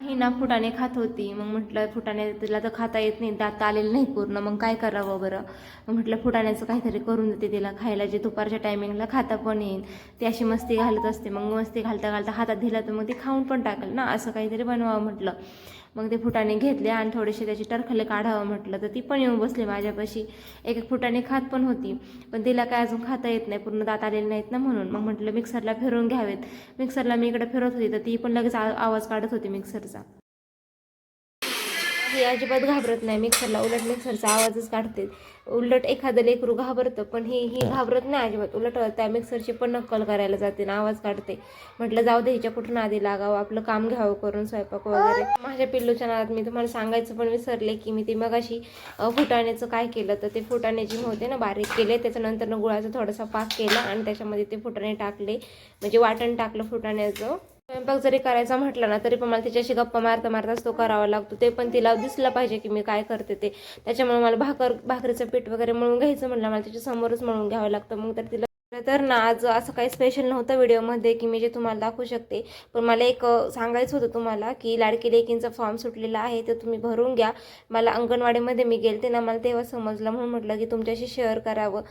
ही ना फुटाणे खात होती. मग म्हटलं फुटाणे तिला तर खाता येत नाही दात आलेलं नाही पूर्ण. मग काय करावं बरं? मग म्हटलं फुटाण्याचं काहीतरी करून देते तिला. खायला जे दुपारच्या टायमिंगला खाता पण येईल. ती अशी मस्ती घालत असते. मग मस्ती घालता घालता हातात दिला तर मग ती खाऊन पण टाकेल ना? असं काहीतरी बनवावं म्हटलं. मग ते फुटाणे घेतले आणि थोडेसे त्याचे टरखले काढावं म्हटलं. तर ती पण येऊन बसली माझ्यापाशी. एक एक फुटाणे खात पण होती. पण तिला काय अजून खाता येत नाही. पूर्ण दात आलेले नाहीत ना म्हणून. मग म्हटलं मिक्सरला फिरवून घ्यावेत. मिक्सरला मी इकडे फिरवत होती तर ती पण लगेच आवाज काढत होती मिक्सरचा ही अजिबात घाबरत नाही. मिक्सरला उलट मिक्सरचा आवाजच काढते. उलट एखादं लेकरू घाबरतं पण ही ही घाबरत नाही अजिबात. उलट त्या मिक्सरची पण नक्कल करायला जाते ना आवाज काढते. म्हटलं जाऊ दे हिच्या कुठून आधी लागावं? आपलं काम घ्यावं करून स्वयंपाक वगैरे. माझ्या पिल्लूच्या नादात मी तुम्हाला सांगायचं पण विसरले की मी ते मगाशी फुटाण्याचं काय केलं तर ते फुटाणे जे होते ना बारीक केले त्याच्यानंतर ना गुळाचा थोडासा पाक केला आणि त्याच्यामध्ये ते फुटाणे टाकले. म्हणजे वाटण टाकलं फुटाण्याचं. स्वयंपाक जरी करायचा म्हटलं ना तरी पण मला तिच्याशी गप्पा मारता मारताच तो करावा लागतो. ते पण तिला दिसलं पाहिजे की मी काय करते ते. त्याच्यामुळे मला भाकर भाकरीचं पीठ वगैरे मळून घ्यायचं म्हटलं मला तिच्या समोरच मळून घ्यावं लागतं. मग तर तिला तर ना आज असं काही स्पेशल नव्हतं व्हिडिओमध्ये की मी जे तुम्हाला दाखवू शकते. पण मला एक सांगायचं होतं तुम्हाला की लाडकी लेकींचा फॉर्म सुटलेला आहे तर तुम्ही भरून घ्या. मला अंगणवाडीमध्ये मी गेलते ना मला तेव्हा समजलं म्हणून म्हटलं की तुमच्याशी शेअर करावं.